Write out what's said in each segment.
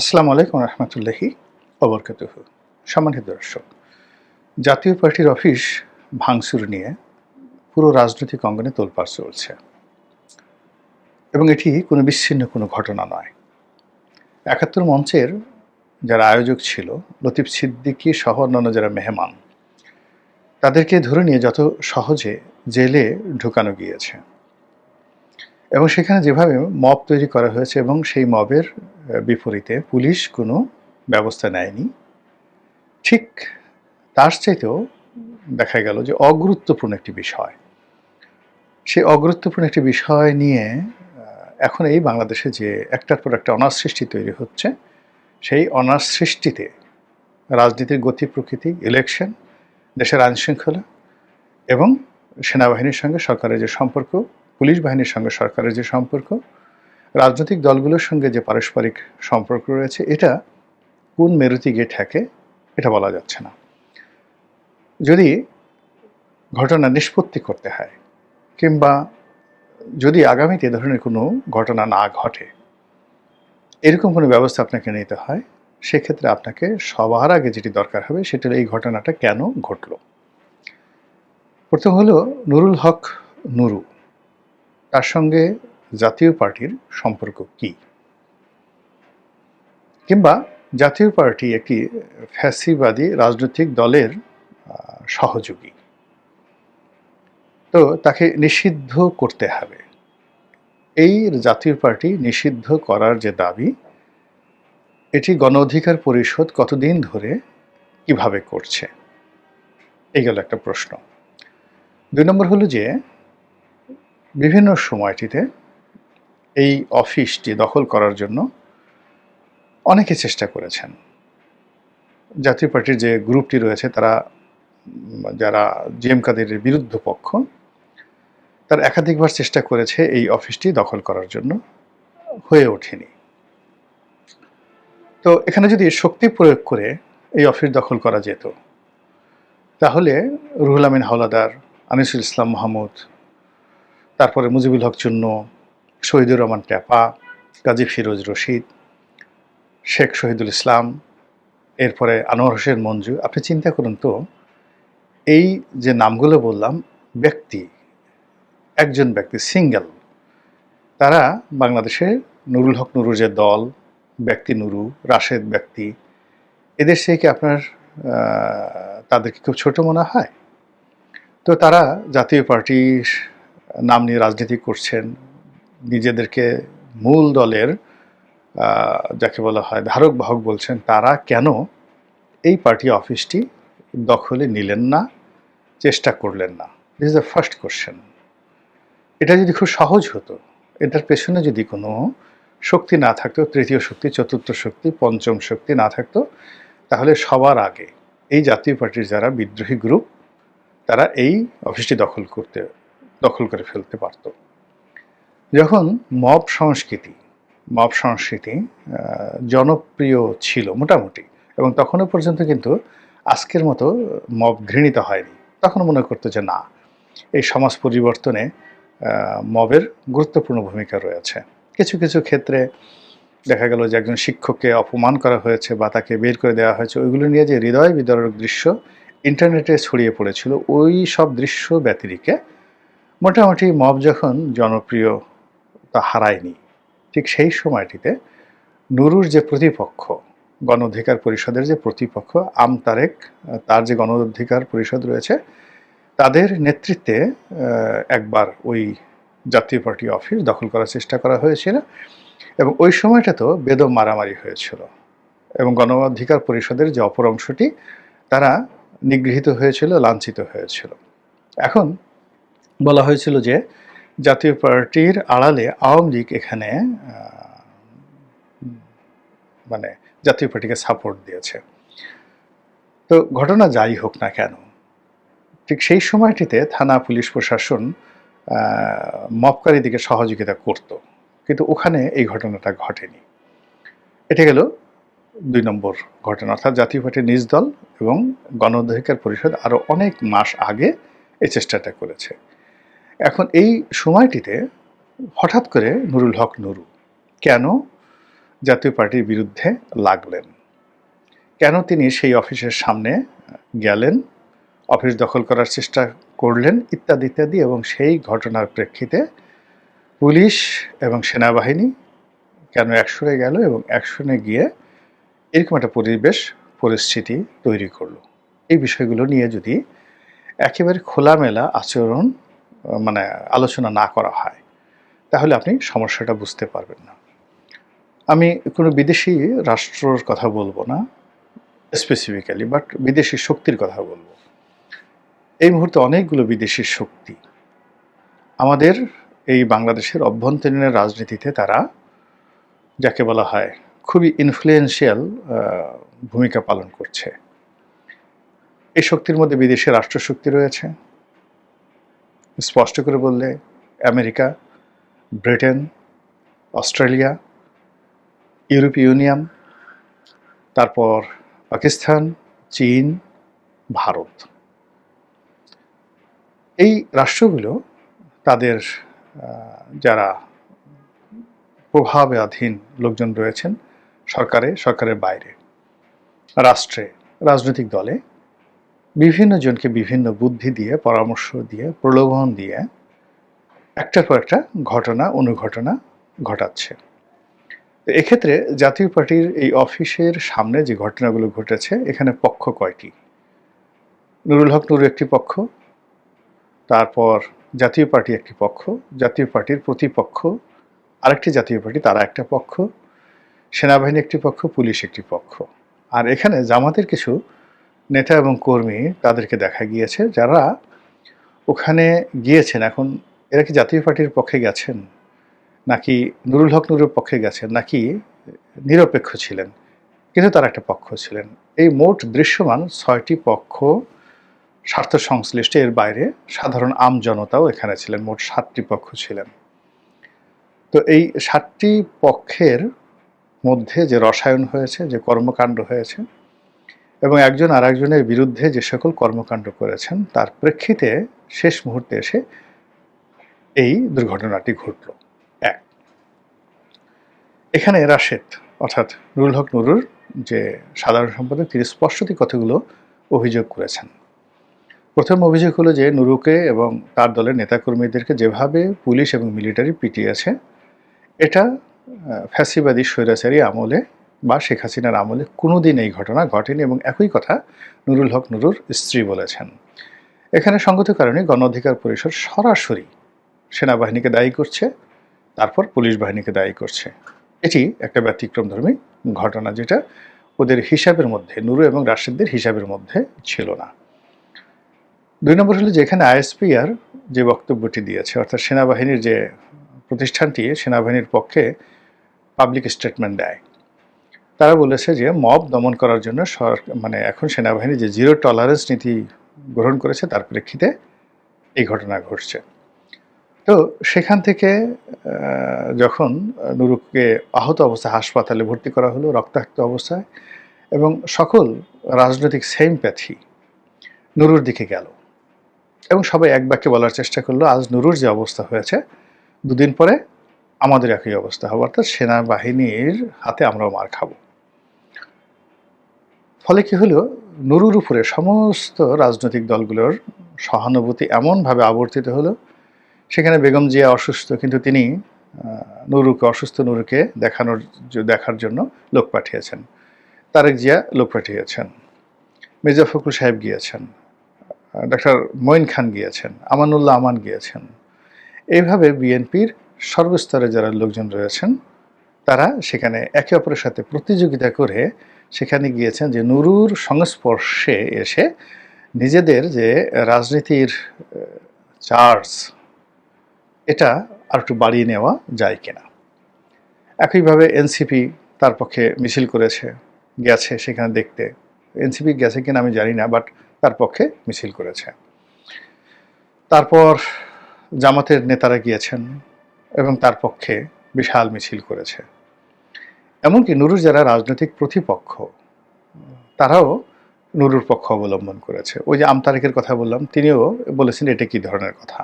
আসসালামু আলাইকুম রহমতুল্লাহি অবরকাতুহ সম্মানিত দর্শক, জাতীয় পার্টির অফিস ভাঙচুর নিয়ে পুরো রাজনৈতিক অঙ্গনে তোলপাড় চলছে। এবং এটি কোনো বিচ্ছিন্ন কোনো ঘটনা নয়। একাত্তর মঞ্চের যারা আয়োজক ছিল, লতিফ সিদ্দিকী সহ অন্যান্য যারা মেহমান, তাদেরকে ধরে নিয়ে যত সহজে জেলে ঢুকানো গিয়েছে। এবং সেখানে যেভাবে মব তৈরি করা হয়েছে এবং সেই মবের বিপরীতে পুলিশ কোনো ব্যবস্থা নেয়নি, ঠিক তার চাইতেও দেখা গেল যে অগুরুত্বপূর্ণ একটি বিষয়। সেই অগুরুত্বপূর্ণ একটি বিষয় নিয়ে এখন এই বাংলাদেশে যে একটার পর একটা অনার সৃষ্টি তৈরি হচ্ছে, সেই অনার সৃষ্টিতে রাজনীতির গতি, প্রকৃতি ইলেকশন দেশের আইনশৃঙ্খলা এবং সেনাবাহিনীর সঙ্গে সরকারের যে সম্পর্ক পুলিশ বাহিনীর সঙ্গে সরকারের যে সম্পর্ক, রাজনৈতিক দলগুলোর সঙ্গে যে পারস্পরিক সম্পর্ক রয়েছে, এটা কোন মেরুতি গিয়ে ঠেকে, এটা বলা যাচ্ছে না। যদি ঘটনা নিষ্পত্তি করতে হয়, কিংবা যদি আগামীতে এ ধরনের কোনো ঘটনা না ঘটে, এরকম কোনো ব্যবস্থা আপনাকে নিতে হয়, সেক্ষেত্রে আপনাকে সবার আগে যেটি দরকার হবে, সেটা এই ঘটনাটা কেন ঘটলো। প্রথম হলো নুরুল হক নুরু। তার সঙ্গে জাতীয় পার্টির সম্পর্ক কি? কিংবা জাতীয় পার্টি একটি ফ্যাসিবাদী রাজনৈতিক দলের সহযোগী। তো তাকে নিষিদ্ধ করতে হবে। এই জাতীয় পার্টি নিষিদ্ধ করার যে দাবি, এটি গণ অধিকার পরিষদ কতদিন ধরে কীভাবে করছে? এই গেল একটা প্রশ্ন। দুই নম্বর হলো যে বিভিন্ন সময়টিতে এই অফিসটি দখল করার জন্য অনেকে চেষ্টা করেছেন। জাতীয় পার্টির যে গ্রুপটি রয়েছে, তারা যারা জিএম কাদেরের বিরুদ্ধ পক্ষ, তারা একাধিকবার চেষ্টা করেছে এই অফিসটি দখল করার জন্য, হয়ে ওঠেনি। তো এখানে যদি শক্তি প্রয়োগ করে এই অফিস দখল করা যেত, তাহলে রুহুল আমিন হাওলাদার, আনিসুল ইসলাম মাহমুদ তারপরে মুজিবুল হক চুন্ন, শহীদুর রহমান ট্যাপা গাজী ফিরোজ রশিদ, শেখ শহীদুল ইসলাম, এরপরে আনোয়ার হোসেন মঞ্জু। আপনি চিন্তা করুন তো, এই যে নামগুলো বললাম, ব্যক্তি, একজন ব্যক্তি, সিঙ্গেল, তারা বাংলাদেশে নুরুল হক নুরুর যে দল, ব্যক্তি নুরু, রাশেদ ব্যক্তি, এদের সে কি আপনার তাদেরকে খুব ছোট মনে হয়? তো তারা জাতীয় পার্টির নাম নিয়ে রাজনীতি করছেন নিজেদেরকে মূল দলের যাকে বলা হয় ধারক বাহক বলছেন তারা কেন এই পার্টি অফিসটি দখলে নিলেন না, চেষ্টা করলেন না? This is the first question এটা যদি খুব সহজ হতো, এটার পেছনে যদি কোনো শক্তি না থাকতো, তৃতীয় শক্তি, চতুর্থ শক্তি, পঞ্চম শক্তি না থাকতো, তাহলে সবার আগে এই জাতীয় পার্টির যারা বিদ্রোহী গ্রুপ তারা এই অফিসটি দখল করতে দখল করে ফেলতে পারত। যখন মব সংস্কৃতি মব সংস্কৃতি জনপ্রিয় ছিল মোটামুটি, এবং তখনও পর্যন্ত কিন্তু আজকের মতো মব ঘৃণিত হয়নি, তখন মনে করতো যে না, এই সমাজ পরিবর্তনে মবের গুরুত্বপূর্ণ ভূমিকা রয়েছে। কিছু কিছু ক্ষেত্রে দেখা গেল যে একজন শিক্ষককে অপমান করা হয়েছে বা তাকে বের করে দেওয়া হয়েছে, ওইগুলো নিয়ে যে হৃদয় বিদারক দৃশ্য ইন্টারনেটে ছড়িয়ে পড়েছিল, ওই সব দৃশ্য ব্যতিরিকে মোটামুটি মব যখন জনপ্রিয়তা হারায়নি, ঠিক সেই সময়টিতে নুরুর যে প্রতিপক্ষ গণ অধিকার পরিষদের যে প্রতিপক্ষ আমতারেক তার যে গণ অধিকার পরিষদ রয়েছে, তাদের নেতৃত্বে একবার ওই জাতীয় পার্টি অফিস দখল করার চেষ্টা করা হয়েছিল এবং ওই সময়টা তো বেদম মারামারি হয়েছিল এবং গণ অধিকার পরিষদের যে অপর অংশটি, তারা নিগৃহীত হয়েছিল, লাঞ্ছিত হয়েছিল। এখন বলা হয়েছিল যে জাতীয় পার্টির আড়ালে আওয়ামী লীগ এখানে মানে জাতীয় পার্টিকে সাপোর্ট দিয়েছে। তো ঘটনা যাই হোক না কেন, ঠিক সেই সময়টিতে থানা, পুলিশ প্রশাসন মপকারীদিকে সহযোগিতা করত, কিন্তু ওখানে এই ঘটনাটা ঘটেনি। এটা গেল দুই নম্বর ঘটনা, অর্থাৎ জাতীয় পার্টির নিজ দল এবং গণ অধিকার পরিষদ আরও অনেক মাস আগে এই চেষ্টাটা করেছে। এখন এই সময়টিতে হঠাৎ করে নুরুল হক নুরু কেন জাতীয় পার্টির বিরুদ্ধে লাগলেন? কেন তিনি সেই অফিসের সামনে গেলেন, অফিস দখল করার চেষ্টা করলেন ইত্যাদি ইত্যাদি এবং সেই ঘটনার প্রেক্ষিতে পুলিশ এবং সেনাবাহিনী কেন অ্যাকশনে গেল এবং অ্যাকশনে গিয়ে এরকম একটা পরিবেশ, পরিস্থিতি তৈরি করল? এই বিষয়গুলো নিয়ে যদি একেবারে খোলামেলা আচরণ মানে আলোচনা না করা হয়, তাহলে আপনি সমস্যাটা বুঝতে পারবেন না। আমি কোনো বিদেশি রাষ্ট্রর কথা বলব না স্পেসিফিক্যালি বাট বিদেশি শক্তির কথা বলব। এই মুহূর্তে অনেকগুলো বিদেশি শক্তি আমাদের এই বাংলাদেশের অভ্যন্তরীণ রাজনীতিতে তারা যাকে বলা হয় খুবই ইনফ্লুয়েন্সিয়াল ভূমিকা পালন করছে। এই শক্তির মধ্যে বিদেশি রাষ্ট্রশক্তি রয়েছে। স্পষ্ট করে বললে, America, Britain, Australia European union, তারপর পাকিস্তান, চীন, ভারত। এই রাষ্ট্রগুলো তাদের যারা প্রভাবাধীন লোকজন রয়েছেন সরকারে, সরকারের বাইরে, রাষ্ট্রে, রাজনৈতিক দলে বিভিন্ন জনকে বিভিন্ন বুদ্ধি দিয়ে, পরামর্শ দিয়ে, প্রলোভন দিয়ে একটার পর একটা ঘটনা, অনুঘটনা ঘটাচ্ছে। এক্ষেত্রে জাতীয় পার্টির এই অফিসের সামনে যে ঘটনাগুলো ঘটেছে, এখানে পক্ষ কয়টি? নুরুল হক নুরু একটি পক্ষ, তারপর জাতীয় পার্টি একটি পক্ষ, জাতীয় পার্টির প্রতিপক্ষ, আরেকটি জাতীয় পার্টি, তারা একটা পক্ষ, সেনাবাহিনী একটি পক্ষ, পুলিশ একটি পক্ষ। আর এখানে জামাতের কিছু নেতা এবং কর্মী তাদেরকে দেখা গিয়েছে, যারা ওখানে গিয়েছেন। এখন এরা কি জাতীয় পার্টির পক্ষে গেছেন? নাকি নুরুল হক নুরের পক্ষে গেছেন? নাকি নিরপেক্ষ ছিলেন? কিন্তু তারা একটা পক্ষ ছিলেন। এই মোট দৃশ্যমান ছয়টি পক্ষ স্বার্থ সংশ্লিষ্ট, এর বাইরে সাধারণ আম জনতাও এখানে ছিলেন, মোট সাতটি পক্ষ ছিলেন। তো এই সাতটি পক্ষের মধ্যে যে রসায়ন হয়েছে, যে কর্মকাণ্ড হয়েছে এবং একজন আর একজনের বিরুদ্ধে যে সকল কর্মকাণ্ড করেছেন, তার প্রেক্ষিতে শেষ মুহূর্তে এসে এই দুর্ঘটনাটি ঘটল। এক। এখানে রাশেদ, অর্থাৎ নুরুল হক নুরুর যে সাধারণ সম্পাদক, তিনি স্পষ্টতই কতগুলো অভিযোগ করেছেন। প্রথম অভিযোগ হলো যে নুরুকে এবং তার দলের নেতাকর্মীদেরকে যেভাবে পুলিশ এবং মিলিটারি পিটিয়েছে, এটা ফ্যাসিবাদী স্বৈরাচারী আমলে বা শেখ হাসিনার আমলে কোনোদিন এই ঘটনা ঘটেনি এবং একই কথা নুরুল হক নুরুর স্ত্রী বলেছেন। এখানে সঙ্গত কারণে গণ অধিকার পরিষদ সরাসরি সেনাবাহিনীকে দায়ী করছে, তারপর পুলিশ বাহিনীকে দায়ী করছে। এটি একটা ব্যতিক্রমধর্মী ঘটনা যেটা ওদের হিসাবের মধ্যে, নুরু এবং রাশেদদের হিসাবের মধ্যে ছিল না। দুই নম্বর হলো যেখানে আইএসপিআর যে বক্তব্যটি দিয়েছে, অর্থাৎ সেনাবাহিনীর যে প্রতিষ্ঠানটি, সেনাবাহিনীর পক্ষে পাবলিক স্টেটমেন্ট দেয়। তারা বলেছে যে মব দমন করার জন্য সর- মানে এখন সেনাবাহিনী যে জিরো টলারেন্স নীতি গ্রহণ করেছে, তার প্রেক্ষিতে এই ঘটনা ঘটছে। তো সেখান থেকে যখন নুরুকে আহত অবস্থায় হাসপাতালে ভর্তি করা হলো, রক্তাক্ত অবস্থায়, এবং সকল রাজনৈতিক সেম প্যাথি নুরুর দিকে গেল, এবং সবাই এক বাক্যে বলার চেষ্টা করল, আজ নুরুর যে অবস্থা হয়েছে, দুদিন পরে আমাদের একই অবস্থা হবে। অর্থাৎ সেনাবাহিনীর হাতে আমরাও মার খাব। ফলে কি হলো? নুরুর উপরে সমস্ত রাজনৈতিক দলগুলোর সহানুভূতি এমনভাবে আবর্তিত হলো, সেখানে বেগম জিয়া অসুস্থ, কিন্তু তিনি নুরুকে, অসুস্থ নুরুকে দেখানোর দেখার জন্য লোক পাঠিয়েছেন। তারেক জিয়া লোক পাঠিয়েছেন। মির্জা ফখরুল সাহেব গিয়েছেন। ডক্টর মঈন খান গিয়েছেন। আমানুল্লাহ আমান গিয়েছেন। এইভাবে বিএনপির সর্বস্তরে যারা লোকজন রয়েছেন, তারা সেখানে একে অপরের সাথে প্রতিযোগিতা করে সেখানে গিয়েছেন যে নুরুর সংস্পর্শে এসে নিজেদের যে রাজনীতির চার্জ এটা আর একটু বাড়িয়ে নেওয়া যায় কিনা। একইভাবে এনসিপি তার পক্ষে মিছিল করেছে, গেছে সেখানে দেখতে। এনসিপি গেছে কিনা আমি জানি না বাট তার পক্ষে মিছিল করেছে। তারপর জামাতের নেতারা গিয়েছেন এবং তার পক্ষে বিশাল মিছিল করেছে। এমনকি নুরুর যারা রাজনৈতিক প্রতিপক্ষ, তারাও নুরুর পক্ষ অবলম্বন করেছে। ওই যে আমতারেকের কথা বললাম, তিনিও বলেছেন এটা কি ধরনের কথা।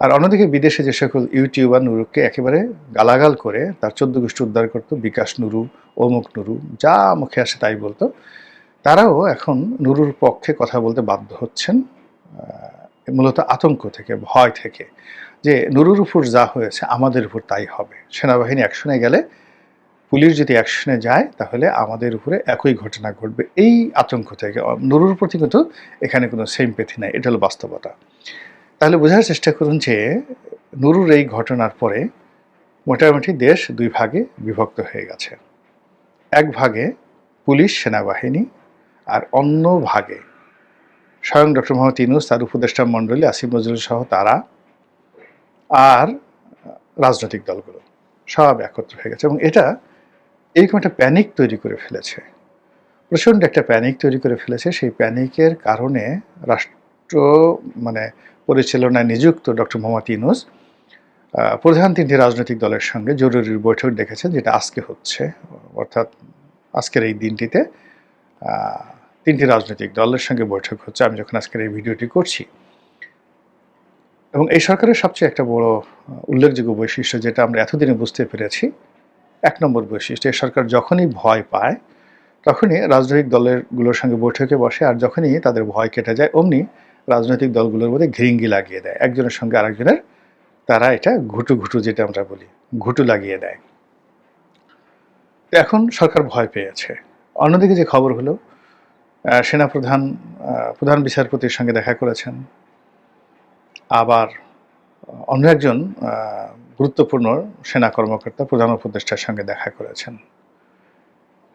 আর অন্যদিকে বিদেশে যে সকল ইউটিউবার নুরুকে একেবারে গালাগাল করে, তার চোদ্দ গোষ্ঠী উদ্ধার করতো, বিকাশ নুরু, অমুক নুরু, যা মুখে আসে তাই বলতো, তারাও এখন নুরুর পক্ষে কথা বলতে বাধ্য হচ্ছেন মূলত আতঙ্ক থেকে, ভয় থেকে, যে নুরুর উপর যা হয়েছে, আমাদের উপর তাই হবে। সেনাবাহিনী অ্যাকশনে গেলে পুলিশ যদি অ্যাকশনে যায়, তাহলে আমাদের উপরে একই ঘটনা ঘটবে। এই আতঙ্ক থেকে নুরুর প্রতি কিন্তু এখানে কোনো সেমপেথি নাই। এটা হলো বাস্তবতা। তাহলে বোঝার চেষ্টা করুন যে, নুরুর এই ঘটনার পরে মোটামুটি দেশ দুই ভাগে বিভক্ত হয়ে গেছে। এক ভাগে পুলিশ, সেনাবাহিনী আর অন্য ভাগে স্বয়ং ডক্টর মোহাম্মদ ইনুস তার উপদেষ্টা মণ্ডলী আসিফ নজরুল সহ তারা আর রাজনৈতিক দলগুলো সব একত্র হয়ে গেছে। এবং এটা এরকম একটা প্যানিক তৈরি করে ফেলেছে। প্রচণ্ড একটা প্যানিক তৈরি করে ফেলেছে। সেই প্যানিকের কারণে রাষ্ট্র মানে পরিচালনায় নিযুক্ত ডক্টর মোহাম্মদ ইনুস প্রধান তিনটি রাজনৈতিক দলের সঙ্গে জরুরি বৈঠক ডেকেছেন, যেটা আজকে হচ্ছে। অর্থাৎ আজকের এই দিনটিতে তিনটি রাজনৈতিক দলের সঙ্গে বৈঠক হচ্ছে। আমি যখন আজকের এই ভিডিওটি করছি, এবং এই সরকারের সবচেয়ে একটা বড় উল্লেখযোগ্য বৈশিষ্ট্য যেটা আমরা এতদিনে বুঝতে পেরেছি এক নম্বর বৈশিষ্ট্য এই সরকার যখনই ভয় পায়, তখনই রাজনৈতিক দলেরগুলোর সঙ্গে বৈঠকে বসে, আর যখনই তাদের ভয় কেটে যায়, অমনি রাজনৈতিক দলগুলোর মধ্যে ঘিরিঙ্গি লাগিয়ে দেয়। একজনের সঙ্গে আরেকজনের, তারা এটা ঘুটু ঘুটু যেটা আমরা বলি, ঘুটু লাগিয়ে দেয়। এখন সরকার ভয় পেয়েছে। অন্যদিকে যে খবর হলো সেনাপ্রধান প্রধান বিচারপতির সঙ্গে দেখা করেছেন। আবার অন্য একজন গুরুত্বপূর্ণ সেনা কর্মকর্তা, প্রধান উপদেষ্টার সঙ্গে দেখা করেছেন।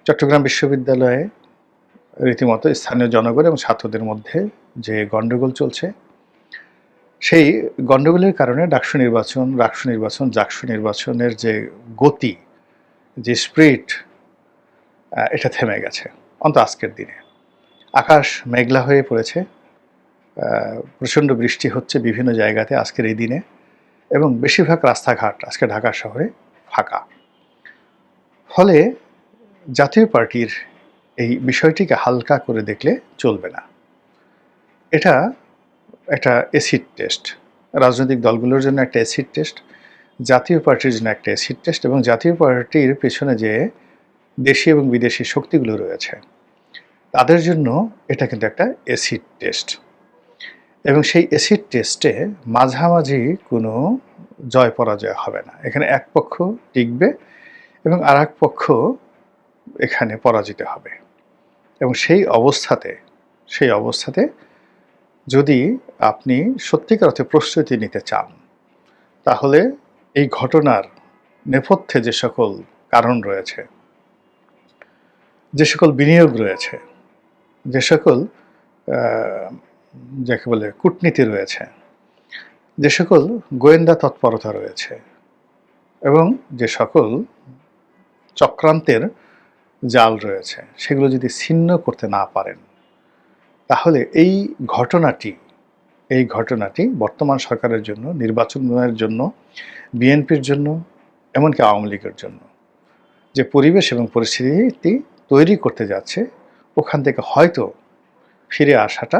চট্টগ্রাম বিশ্ববিদ্যালয়ে রীতিমতো স্থানীয় জনগণ এবং ছাত্রদের মধ্যে যে গণ্ডগোল চলছে, সেই গণ্ডগোলের কারণে ডাকসু নির্বাচন, রাকসু নির্বাচন, জাকসু নির্বাচনের যে গতি, যে স্প্রিট এটা থেমে গেছে অন্ত আজকের দিনে। আকাশ মেঘলা হয়ে পড়েছে প্রচণ্ড বৃষ্টি হচ্ছে বিভিন্ন জায়গাতে আজকের এই দিনে। এবং বেশিরভাগ রাস্তাঘাট আজকে ঢাকা শহরে ফাঁকা। ফলে জাতীয় পার্টির এই বিষয়টিকে হালকা করে দেখলে চলবে না। এটা একটা এসিড টেস্ট রাজনৈতিক দলগুলোর জন্য একটা এসিড টেস্ট জাতীয় পার্টির জন্য একটা এসিড টেস্ট এবং জাতীয় পার্টির পেছনে যে দেশি এবং বিদেশি শক্তিগুলো রয়েছে, তাদের জন্য এটা কিন্তু একটা এসিড টেস্ট এবং সেই এসিড টেস্টে মাঝামাঝি কোনো জয় পরাজয় হবে না। এখানে এক পক্ষ টিকবে এবং আর পক্ষ এখানে পরাজিত হবে। এবং সেই অবস্থাতে সেই অবস্থাতে যদি আপনি সত্যিকার অর্থে প্রস্তুতি নিতে চান, তাহলে এই ঘটনার নেপথ্যে যে সকল কারণ রয়েছে, যে সকল বিনিয়োগ রয়েছে, যে সকল যাকে বলে কূটনীতি রয়েছে। যে সকল গোয়েন্দা তৎপরতা রয়েছে এবং যে সকল চক্রান্তের জাল রয়েছে, সেগুলো যদি ছিন্ন করতে না পারেন, তাহলে এই ঘটনাটি এই ঘটনাটি বর্তমান সরকারের জন্য, নির্বাচনের জন্য, বিএনপির জন্য, এমনকি আওয়ামী লীগের জন্য যে পরিবেশ এবং পরিস্থিতি তৈরি করতে যাচ্ছে, ওখান থেকে হয়তো ফিরে আসাটা